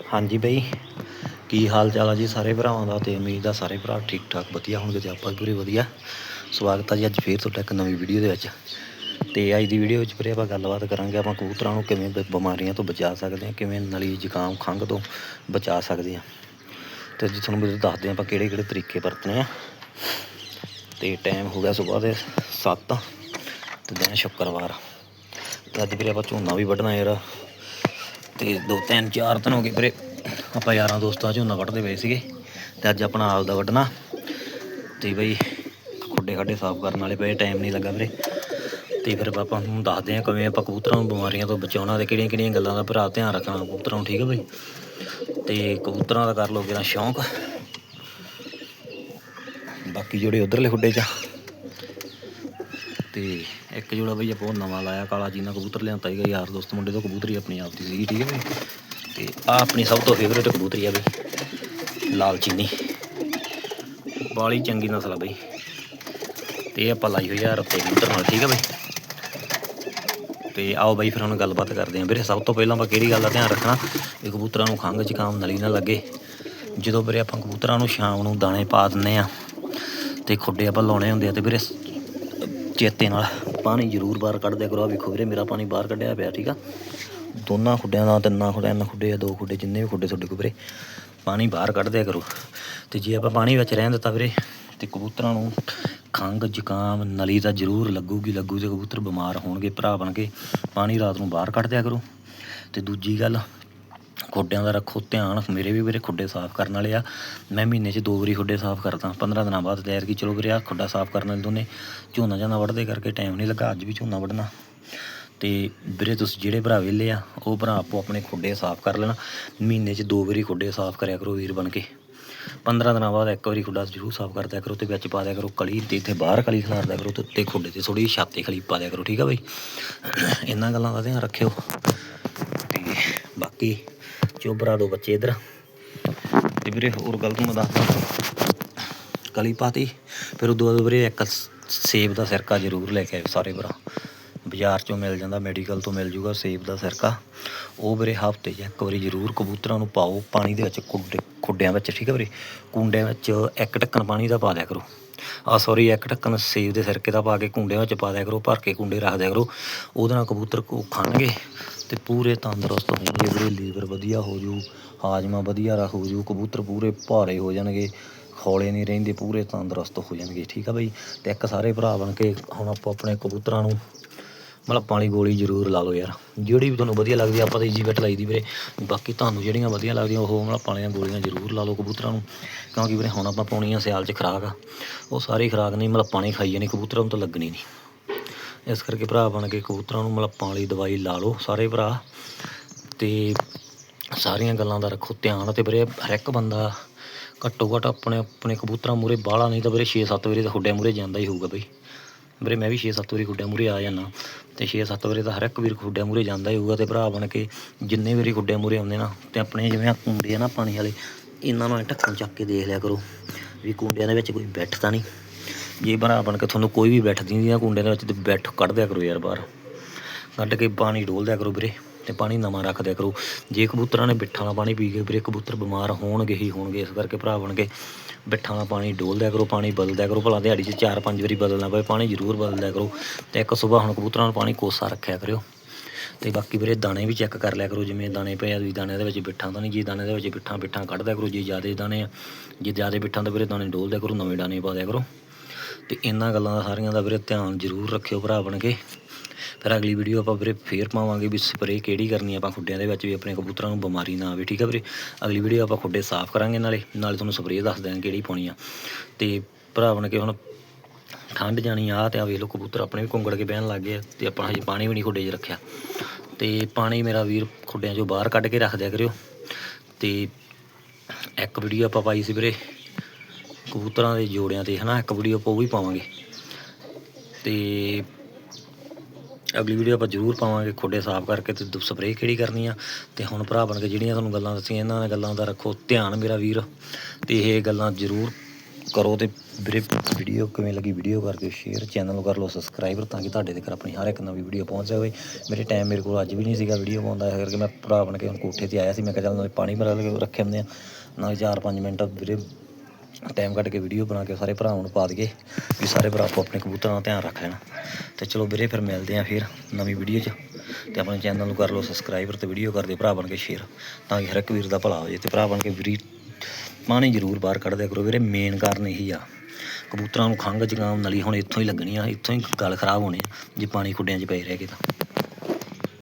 ਹਾਂਜੀ ਬਈ, ਕੀ ਹਾਲ ਚਾਲ ਆ ਜੀ ਸਾਰੇ ਭਰਾਵਾਂ ਦਾ ਤੇ ਉਮੀਦ ਆ ਸਾਰੇ ਭਰਾ ਠੀਕ ਠਾਕ ਵਧੀਆ ਹੋਣਗੇ ਤੇ ਆਪਾਂ ਵੀ ਪੂਰੇ ਵਧੀਆ। ਸਵਾਗਤ ਆ ਜੀ ਅੱਜ ਫੇਰ ਤੁਹਾਡਾ ਇੱਕ ਨਵੀਂ ਵੀਡੀਓ ਦੇ ਵਿੱਚ। ਤੇ ਅੱਜ ਦੀ ਵੀਡੀਓ ਵਿੱਚ ਵੀਰੇ ਆਪਾਂ ਗੱਲਬਾਤ ਕਰਾਂਗੇ ਆਪਾਂ ਕਬੂਤਰਾਂ ਨੂੰ ਕਿਵੇਂ ਬ- ਬਿਮਾਰੀਆਂ ਤੋਂ ਬਚਾ ਸਕਦੇ ਹਾਂ, ਕਿਵੇਂ ਨਲੀ ਜ਼ੁਕਾਮ ਖੰਘ ਤੋਂ ਬਚਾ ਸਕਦੇ ਹਾਂ। ਤੇ ਅੱਜ ਤੁਹਾਨੂੰ ਵੀਰੇ ਦੱਸਦੇ ਹਾਂ ਆਪਾਂ ਕਿਹੜੇ ਕਿਹੜੇ ਤਰੀਕੇ ਵਰਤਣੇ ਆ। ਤੇ ਟਾਈਮ ਹੋ ਗਿਆ ਸਵੇਰ ਦੇ 7 ਤੇ ਦਿਨ ਸ਼ੁੱਕਰਵਾਰ। ਤੇ ਅੱਜ ਵੀਰੇ ਆਪਾਂ ਝੋਨਾ ਵੀ ਵੱਢਣਾ ਯਾਰ। ਤੇ ਦੋ ਤਿੰਨ ਚਾਰ ਦਿਨ ਹੋ ਗਏ ਵੀਰੇ। ਆਪਾਂ ਯਾਰਾਂ ਦੋਸਤਾਂ ਝੋਨਾ ਵੱਢਦੇ ਪਏ ਸੀਗੇ ਤੇ ਅੱਜ ਆਪਣਾ ਆਪ ਦਾ ਵੱਢਣਾ। ਤੇ ਬਈ ਖੁੱਡੇ ਖੱਡੇ ਸਾਫ਼ ਕਰਨ ਵਾਲੇ ਪਏ ਟਾਈਮ ਨਹੀਂ ਲੱਗਾ ਵੀਰੇ। ਤੇ ਫਿਰ ਆਪਾਂ ਨੂੰ ਦੱਸਦੇ ਹਾਂ ਕਿਵੇਂ ਆਪਾਂ ਕਬੂਤਰਾਂ ਨੂੰ ਬਿਮਾਰੀਆਂ ਤੋਂ ਬਚਾਉਣਾ ਤੇ ਕਿਹੜੀਆਂ ਕਿਹੜੀਆਂ ਗੱਲਾਂ ਦਾ ਭਰਾ ਧਿਆਨ ਰੱਖਣਾ ਕਬੂਤਰਾਂ ਨੂੰ, ਠੀਕ ਹੈ ਬਈ? ਤੇ ਕਬੂਤਰਾਂ ਦਾ ਕਰ ਲਓ ਕਿਹੜਾ ਸ਼ੌਂਕ। ਬਾਕੀ ਜਿਹੜੇ ਉਧਰਲੇ ਖੁੱਡੇ 'ਚ ਤੇ ਇੱਕ ਜੋੜਾ ਬਈ ਆਪਾਂ ਉਹ ਨਵਾਂ ਲਾਇਆ, ਕਾਲਾ ਜੀਨਾ ਕਬੂਤਰ ਲਿਆਂਤਾ ਸੀਗਾ ਯਾਰ ਦੋਸਤ ਮੁੰਡੇ ਤੋਂ, ਕਬੂਤਰੀ ਆਪਣੀ ਆਪ ਦੀ ਸੀਗੀ, ਠੀਕ ਹੈ ਬਈ? ਤੇ ਆ ਆਪਣੀ ਸਭ ਤੋਂ ਫੇਵਰੇਟ ਕਬੂਤਰੀ ਆ ਬਈ, ਲਾਲ ਚੀਨੀ। ਬਾਲੀ ਚੰਗੀ ਨਸਲ ਆ ਬਈ। ਤੇ ਇਹ ਆਪਾਂ ਲਾਈ ਹੋਈ ਆ ਰੱਤੇ ਕਬੂਤਰ ਨਾਲ, ਠੀਕ ਹੈ ਬਈ? ਤੇ ਆਓ ਬਈ ਫਿਰ ਹੁਣ ਗੱਲਬਾਤ ਕਰਦੇ ਹਾਂ। ਵੀਰੇ, ਸਭ ਤੋਂ ਪਹਿਲਾਂ ਆਪਾਂ ਕਿਹੜੀ ਗੱਲ ਦਾ ਧਿਆਨ ਰੱਖਣਾ? ਵੀ ਕਬੂਤਰਾਂ ਨੂੰ ਖੰਘ ਜ਼ੁਕਾਮ ਨਲੀ ਨਾ ਲੱਗੇ। ਜਦੋਂ ਵੀਰੇ ਆਪਾਂ ਕਬੂਤਰਾਂ ਨੂੰ ਸ਼ਾਮ ਨੂੰ ਦਾਣੇ ਪਾ ਦਿੰਨੇ ਆ ਤੇ ਖੁੱਡੇ ਆਪਾਂ ਲਾਉਣੇ ਹੁੰਦੇ ਆ, ਤੇ ਵੀਰੇ ਚੇਤੇ ਨਾਲ। ਪਾਣੀ ਜ਼ਰੂਰ ਬਾਹਰ ਕੱਢਦਿਆ ਕਰੋ। ਆ ਵੇਖੋ ਵੀਰੇ, ਮੇਰਾ ਪਾਣੀ ਬਾਹਰ ਕੱਢਿਆ ਪਿਆ, ਠੀਕ ਆ? ਦੋਨਾਂ ਖੁੱਡਿਆਂ ਦਾ ਤਿੰਨਾਂ ਖੁੱਡਿਆਂ ਦਾ ਖੁੱਡੇ ਆ, ਦੋ ਖੁੱਡੇ, ਜਿੰਨੇ ਵੀ ਖੁੱਡੇ ਤੁਹਾਡੇ ਕੋਲ ਵੀਰੇ, ਪਾਣੀ ਬਾਹਰ ਕੱਢ ਦਿਆ ਕਰੋ। ਤੇ ਜੇ ਆਪਾਂ ਪਾਣੀ ਵਿੱਚ ਰਹਿਣ ਦਿੱਤਾ ਵੀਰੇ, ਤੇ ਕਬੂਤਰਾਂ ਨੂੰ ਖੰਘ, ਜ਼ੁਕਾਮ, ਨਲੀ ਤਾਂ ਜ਼ਰੂਰ ਲੱਗੂਗੀ, ਲੱਗੂ ਤੇ ਕਬੂਤਰ ਬਿਮਾਰ ਹੋਣਗੇ, ਭਰਾ ਬਣ ਕੇ ਪਾਣੀ ਰਾਤ ਨੂੰ ਬਾਹਰ ਕੱਢਦਿਆ ਕਰੋ। ਤੇ ਦੂਜੀ ਗੱਲ ਖੁੱਡਿਆਂ ਦਾ ਰੱਖੋ ਧਿਆਨ, ਮੇਰੇ ਵੀ ਵੀਰੇ ਖੁੱਡੇ ਸਾਫ਼ ਕਰਨ ਵਾਲੇ ਆ। ਮੈਂ ਮਹੀਨੇ 'ਚ ਦੋ ਵਾਰੀ ਖੁੱਡੇ ਸਾਫ਼ ਕਰਦਾ 15 ਦਿਨਾਂ ਬਾਅਦ ਤਿਆਰ ਕੀ ਚਲੋ ਵੀਰੇ ਆ ਖੁੱਡਾ ਸਾਫ਼ ਕਰਨ ਵਾਲੇ ਦੋਨੇ ਝੋਨਾ ਝਾਨਾ ਵੱਢਦੇ ਕਰਕੇ ਟਾਈਮ ਨਹੀਂ ਲੱਗਾ, ਅੱਜ ਵੀ ਝੋਨਾ ਵੱਢਣਾ। ਤੇ ਵੀਰੇ ਤੁਸੀਂ ਜਿਹੜੇ ਭਰਾ ਵਿਹਲੇ ਆ, ਉਹ ਭਰਾ ਆਪੋ ਆਪਣੇ ਖੁੱਡੇ ਸਾਫ਼ ਕਰ ਲੈਣ। ਮਹੀਨੇ 'ਚ ਦੋ ਵਾਰੀ ਖੁੱਡੇ ਸਾਫ਼ ਕਰਿਆ ਕਰੋ ਵੀਰ ਬਣ ਕੇ। 15 ਦਿਨਾਂ ਬਾਅਦ ਇੱਕ ਵਾਰੀ ਖੁੱਡਾ ਜ਼ਰੂਰ ਸਾਫ਼ ਕਰ ਦਿਆ ਕਰੋ, ਤੇ ਵਿੱਚ ਪਾ ਦਿਆ ਕਰੋ ਕਲੀ ਤੇ ਇੱਥੇ ਬਾਹਰ ਕਲੀ ਖਿਲਾਰ ਦਿਆ ਕਰੋ, ਤੇ ਉੱਤੇ ਖੁੱਡੇ ਤੇ ਥੋੜੀ ਛੱਤ ਖਲੀ ਪਾ ਦਿਆ ਕਰੋ, ਠੀਕ ਆ ਬਈ? ਇਹਨਾਂ ਗੱਲਾਂ ਦਾ ਧਿਆਨ ਰੱਖਿਓ। ਤੇ ਬਾਕੀ ਚੋਬਰਾ ਦੋ ਬੱਚੇ ਇਧਰ। ਤੇ ਵੀਰੇ ਹੋਰ ਗੱਲ ਤੁਹਾਨੂੰ ਦੱਸਦਾ। ਕਲੀ ਪਾਤੀ, ਫਿਰ ਉਦੋਂ ਬਾਅਦ ਵੀਰੇ ਇੱਕ ਸੇਬ ਦਾ ਸਿਰਕਾ ਜ਼ਰੂਰ ਲੈ ਕੇ ਆਇਓ ਸਾਰੇ ਭਰਾ। ਬਾਜ਼ਾਰ ਚੋਂ ਮਿਲ ਜਾਂਦਾ ਮੈਡੀਕਲ ਤੋਂ ਮਿਲ ਜੂਗਾ ਸੇਬ ਦਾ ਸਿਰਕਾ। ਉਹ ਵੀਰੇ ਹਫ਼ਤੇ 'ਚ ਇੱਕ ਵਾਰੀ ਜ਼ਰੂਰ ਕਬੂਤਰਾਂ ਨੂੰ ਪਾਓ, ਪਾਣੀ ਦੇ ਵਿੱਚ ਕੁੱਡੇ, ਖੁੱਡਿਆਂ ਵਿੱਚ, ਠੀਕ ਹੈ ਵੀਰੇ? ਕੁੰਡਿਆਂ ਵਿੱਚ ਇੱਕ ਢੱਕਣ ਪਾਣੀ ਦਾ ਪਾ ਦਿਆ ਕਰੋ। ਆ ਸੌਰੀ ਇੱਕ ਢੱਕਣ ਸੇਬ ਦੇ ਸਿਰਕੇ ਦਾ ਪਾ ਕੇ ਕੁੰਡਿਆਂ ਵਿੱਚ ਪਾ ਦਿਆ ਕਰੋ, ਭਰ ਕੇ ਕੁੰਡੇ ਰੱਖ ਦਿਆ ਕਰੋ। ਉਹਦੇ ਨਾਲ ਕਬੂਤਰ ਕੋ ਖਾਣਗੇ ਤੇ ਪੂਰੇ ਤੰਦਰੁਸਤ ਹੋਣਗੇ ਵੀਰੇ ਲੀਵਰ ਵਧੀਆ ਹੋ ਜੂ ਹਾਜ਼ਮਾ ਵਧੀਆ ਰ ਹੋ ਜੂ ਕਬੂਤਰ ਪੂਰੇ ਭਾਰੇ ਹੋ ਜਾਣਗੇ ਖੌਲੇ ਨਹੀਂ ਰਹਿੰਦੇ, ਪੂਰੇ ਤੰਦਰੁਸਤ ਹੋ ਜਾਣਗੇ, ਠੀਕ ਆ ਬਈ? ਤੇ ਇੱਕ ਸਾਰੇ ਭਰਾ ਬਣ ਕੇ ਹੁਣ ਆਪਾਂ ਆਪਣੇ ਕਬੂਤਰਾਂ ਨੂੰ ਮਲੱਪਾਂ ਵਾਲੀ ਗੋਲੀ ਜ਼ਰੂਰ ਲਾ ਲਓ ਯਾਰ। ਜਿਹੜੀ ਵੀ ਤੁਹਾਨੂੰ ਵਧੀਆ ਲੱਗਦੀ ਆਪਾਂ ਤਾਂ ਈਜੀ ਬੈਟ ਲਾਈ ਦੀ ਵੀਰੇ। ਬਾਕੀ ਤੁਹਾਨੂੰ ਜਿਹੜੀਆਂ ਵਧੀਆ ਲੱਗਦੀਆਂ, ਉਹ ਮਲੱਪਾਂ ਵਾਲੀਆਂ ਗੋਲੀਆਂ ਜ਼ਰੂਰ ਲਾ ਲਓ ਕਬੂਤਰਾਂ ਨੂੰ। ਕਿਉਂਕਿ ਵੀਰੇ ਹੁਣ ਆਪਾਂ ਪਾਉਣੀ ਆ ਸਿਆਲ 'ਚ ਖਰਾਕ ਆ। ਉਹ ਸਾਰੀ ਖਰਾਕ ਨਹੀਂ ਮਲੱਪਾਂ ਨੇ ਖਾਈ ਜਾਣੀ, ਕਬੂਤਰਾਂ ਨੂੰ ਤਾਂ ਲੱਗਣੀ ਨਹੀਂ। ਇਸ ਕਰਕੇ ਭਰਾ ਬਣ ਕੇ ਕਬੂਤਰਾਂ ਨੂੰ ਮਲੱਪਾਂ ਵਾਲੀ ਦਵਾਈ ਲਾ ਲਓ ਸਾਰੇ ਭਰਾ। ਤੇ ਸਾਰੀਆਂ ਗੱਲਾਂ ਦਾ ਰੱਖੋ ਧਿਆਨ ਤੇ ਵੀਰੇ, ਹਰ ਇੱਕ ਬੰਦਾ ਘੱਟੋ ਘੱਟ ਆਪਣੇ ਆਪਣੇ ਕਬੂਤਰਾਂ ਮੂਰੇ ਬਾਹਲਾ, ਨਹੀਂ ਤਾਂ ਵੀਰੇ 6-7 ਵਾਰੀ ਤਾਂ ਖੁੱਡਿਆਂ ਮੂਰੇ ਜਾਂਦਾ ਹੀ ਹੋਊਗਾ ਬਈ। ਵੀਰੇ ਮੈਂ ਵੀ 6-7 ਵਾਰੀ ਖੁੱਡਿਆਂ ਮੂਰੇ ਆ ਜਾਂਦਾ ਤੇ 6-7 ਵਾਰੀ ਤਾਂ ਹਰ ਇੱਕ ਵੀਰ ਖੁੱਡਿਆਂ ਮੂਰੇ ਜਾਂਦਾ ਹੀ ਹੋਊਗਾ ਤੇ ਭਰਾ ਬਣ ਕੇ ਜਿੰਨੇ ਵਾਰੀ ਖੁੱਡਿਆਂ ਮੂਰੇ ਆਉਂਦੇ ਨਾ ਤੇ ਆਪਣੇ ਜਿਵੇਂ ਆ ਕੁੰਡੇ ਆ ਨਾ ਪਾਣੀ ਵਾਲੇ, ਇਹਨਾਂ ਨੂੰ ਢੱਕਣ ਚੱਕ ਕੇ ਦੇਖ ਲਿਆ ਕਰੋ ਵੀ ਕੁੰਡਿਆਂ ਦੇ ਵਿੱਚ ਕੋਈ ਬੈਠ ਤਾਂ ਨਹੀਂ। ਜੇ ਭਰਾ ਬਣ ਕੇ ਤੁਹਾਨੂੰ ਕੋਈ ਵੀ ਬੈਠ ਦਿੰਦੀ ਆ ਕੁੰਡਿਆਂ ਦੇ ਵਿੱਚ ਤੇ ਬੈਠ ਕੱਢ ਦਿਆ ਕਰੋ ਯਾਰ ਬਾਹਰ। ਕੱਢ ਕੇ ਪਾਣੀ ਡੋਲ ਦਿਆ ਕਰੋ ਵੀਰੇ। ਤੇ ਪਾਣੀ ਨਵਾਂ ਰੱਖ ਦਿਆ ਕਰੋ। ਜੇ ਕਬੂਤਰਾਂ ਨੇ ਬਿੱਠਾਂ ਦਾ ਪਾਣੀ ਪੀ ਕੇ ਵੀਰੇ ਕਬੂਤਰ ਬਿਮਾਰ ਹੋਣਗੇ ਹੀ ਹੋਣਗੇ, ਇਸ ਕਰਕੇ ਭਰਾ ਬਣ ਕੇ ਬਿੱਠਾਂ ਦਾ ਪਾਣੀ ਡੋਲ ਦਿਆ ਕਰੋ, ਪਾਣੀ ਬਦਲ ਦਿਆ ਕਰੋ, ਭਲਾ ਦਿਹਾੜੀ 'ਚ ਚਾਰ ਪੰਜ ਵਾਰੀ ਬਦਲਣਾ ਪਵੇ, ਪਾਣੀ ਜ਼ਰੂਰ ਬਦਲ ਦਿਆ ਕਰੋ ਤੇ ਇੱਕ ਸਵੇਰ ਹੁਣ ਕਬੂਤਰਾਂ ਨੂੰ ਪਾਣੀ ਕੋਸਾ ਰੱਖਿਆ ਕਰਿਓ। ਤੇ ਬਾਕੀ ਵੀਰੇ ਦਾਣੇ ਵੀ ਚੈੱਕ ਕਰ ਲਿਆ ਕਰੋ, ਜਿਵੇਂ ਦਾਣੇ ਪਏ ਆ ਵੀ ਦਾਣੇ ਦੇ ਵਿੱਚ ਬਿੱਠਾਂ ਤਾਂ ਨਹੀਂ, ਜੇ ਦਾਣੇ ਦੇ ਵਿੱਚ ਬਿੱਠਾਂ ਬਿੱਠਾਂ ਕੱਢ ਦਿਆ ਕਰੋ, ਜੇ ਜ਼ਿਆਦੇ ਦਾਣੇ ਆ, ਜੇ ਜ਼ਿਆਦੇ ਬਿੱਠਾਂ ਤਾਂ ਵੀਰੇ ਦਾਣੇ ਡੋਲ ਦਿਆ ਕਰੋ, ਨਵੇਂ ਦਾਣੇ ਪਾ ਦਿਆ ਕਰੋ। ਤੇ ਇਹਨਾਂ ਗੱਲਾਂ ਦਾ ਸਾਰੀਆਂ ਦਾ ਵੀਰੇ ਧਿਆਨ ਜ਼ਰੂਰ ਰੱਖਿਓ ਭਰਾ ਬਣ ਕੇ। ਫਿਰ ਅਗਲੀ ਵੀਡੀਓ ਆਪਾਂ ਵੀਰੇ ਫੇਰ ਪਾਵਾਂਗੇ ਵੀ ਸਪਰੇਅ ਕਿਹੜੀ ਕਰਨੀ ਆਪਾਂ ਖੁੱਡਿਆਂ ਦੇ ਵਿੱਚ ਵੀ ਆਪਣੇ ਕਬੂਤਰਾਂ ਨੂੰ ਬਿਮਾਰੀ ਨਾ ਆਵੇ, ਠੀਕ ਹੈ ਵੀਰੇ? ਅਗਲੀ ਵੀਡੀਓ ਆਪਾਂ ਖੁੱਡੇ ਸਾਫ਼ ਕਰਾਂਗੇ ਨਾਲੇ ਨਾਲੇ ਤੁਹਾਨੂੰ ਸਪਰੇਅ ਦੱਸ ਦਿਆਂਗੇ ਕਿਹੜੀ ਪਾਉਣੀ ਆ। ਤੇ ਭਰਾ ਬਣ ਕੇ ਹੁਣ ਠੰਡ ਜਾਣੀ ਆ, ਤੇ ਆ ਵੇਖ ਲਓ ਕਬੂਤਰ ਆਪਣੇ ਵੀ ਕੁੰਗੜ ਕੇ ਬਹਿਣ ਲੱਗ ਗਏ ਆ, ਤੇ ਆਪਾਂ ਹਜੇ ਪਾਣੀ ਵੀ ਨਹੀਂ ਖੁੱਡੇ 'ਚ ਰੱਖਿਆ। ਤੇ ਪਾਣੀ ਮੇਰਾ ਵੀਰ ਖੁੱਡਿਆਂ 'ਚੋਂ ਬਾਹਰ ਕੱਢ ਕੇ ਰੱਖ ਦਿਆ ਕਰਿਓ। ਤੇ ਇੱਕ ਵੀਡੀਓ ਆਪਾਂ ਪਾਈ ਸੀ ਵੀਰੇ ਕਬੂਤਰਾਂ ਦੇ ਜੋੜਿਆਂ ਤੇ, ਹਨਾ? ਇੱਕ ਵੀਡੀਓ ਆਪਾਂ ਉਹ ਵੀ ਪਾਵਾਂਗੇ। ਤੇ ਅਗਲੀ ਵੀਡੀਓ ਆਪਾਂ ਜ਼ਰੂਰ ਪਾਵਾਂਗੇ। ਖੋਡੇ ਸਾਫ਼ ਕਰਕੇ ਤੇ ਸਪਰੇਅ ਕਿਹੜੀ ਕਰਨੀ ਆ? ਤੇ ਹੁਣ ਭਰਾ ਬਣ ਕੇ ਜਿਹੜੀਆਂ ਤੁਹਾਨੂੰ ਗੱਲਾਂ ਦੱਸੀਆਂ, ਇਹਨਾਂ ਗੱਲਾਂ ਦਾ ਰੱਖੋ ਧਿਆਨ ਮੇਰਾ ਵੀਰ। ਤੇ ਇਹ ਗੱਲਾਂ ਜ਼ਰੂਰ ਕਰੋ ਤੇ ਵੀਰੇ ਵੀਡੀਓ ਕਿਵੇਂ ਲੱਗੀ ਵੀਡੀਓ ਕਰਕੇ ਸ਼ੇਅਰ ਚੈਨਲ ਨੂੰ ਕਰ ਲਓ ਸਬਸਕ੍ਰਾਈਬਰ ਤਾਂ ਕਿ ਤੁਹਾਡੇ ਤੱਕ ਆਪਣੀ ਹਰ ਇੱਕ ਨਵੀਂ ਵੀਡੀਓ ਪਹੁੰਚ ਜਾਵੇ। ਮੇਰੇ ਟਾਈਮ ਮੇਰੇ ਕੋਲ ਅੱਜ ਵੀ ਨਹੀਂ ਸੀਗਾ ਵੀਡੀਓ ਪਾਉਂਦਾ ਇਸ ਕਰਕੇ ਮੈਂ ਭਰਾ ਬਣ ਕੇ ਹੁਣ ਕੋਠੇ ਤੇ ਆਇਆ ਸੀ। ਮੈਂ ਕਿਹਾ ਚੱਲ ਨਾਲੇ ਪਾਣੀ ਭਰਾ ਕੇ ਰੱਖੇ ਹੁੰਦੇ ਆ। ਨਾਲ 4-5 ਮਿੰਟ ਵੀਰੇ ਟਾਈਮ ਕੱਢ ਕੇ ਵੀਡੀਓ ਬਣਾ ਕੇ ਸਾਰੇ ਭਰਾਵਾਂ ਨੂੰ ਪਾ ਦਈਏ ਵੀ ਸਾਰੇ ਭਰਾ ਆਪੋ ਆਪਣੇ ਕਬੂਤਰਾਂ ਦਾ ਧਿਆਨ ਰੱਖ ਲੈਣ। ਤੇ ਚਲੋ ਵੀਰੇ, ਫਿਰ ਮਿਲਦੇ ਆ ਫਿਰ ਨਵੀਂ ਵੀਡੀਓ 'ਚ। ਤੇ ਆਪਣੇ ਚੈਨਲ ਨੂੰ ਕਰ ਲਓ ਸਬਸਕ੍ਰਾਈਬਰ ਤੇ ਵੀਡੀਓ ਕਰਦੇ ਭਰਾ ਬਣ ਕੇ ਸ਼ੇਅਰ ਤਾਂ ਕਿ ਹਰ ਇੱਕ ਵੀਰ ਦਾ ਭਲਾ ਹੋ ਜਾਏ ਤੇ ਭਰਾ ਬਣ ਕੇ ਵੀਰ ਪਾਣੀ ਜ਼ਰੂਰ ਬਾਹਰ ਕੱਢਦੇ ਕਰੋ ਵੀਰੇ ਮੇਨ ਕਾਰਨ ਇਹੀ ਆ। ਕਬੂਤਰਾਂ ਨੂੰ ਖੰਘ, ਜ਼ੁਕਾਮ, ਨਲੀ ਹੁਣ ਇੱਥੋਂ ਹੀ ਲੱਗਣੀ ਆ, ਇੱਥੋਂ ਹੀ ਗਲ ਖਰਾਬ ਹੋਣੀ ਜੇ ਪਾਣੀ ਖੁੱਡਿਆਂ 'ਚ ਪਏ ਰਹਿ ਗਏ ਤਾਂ।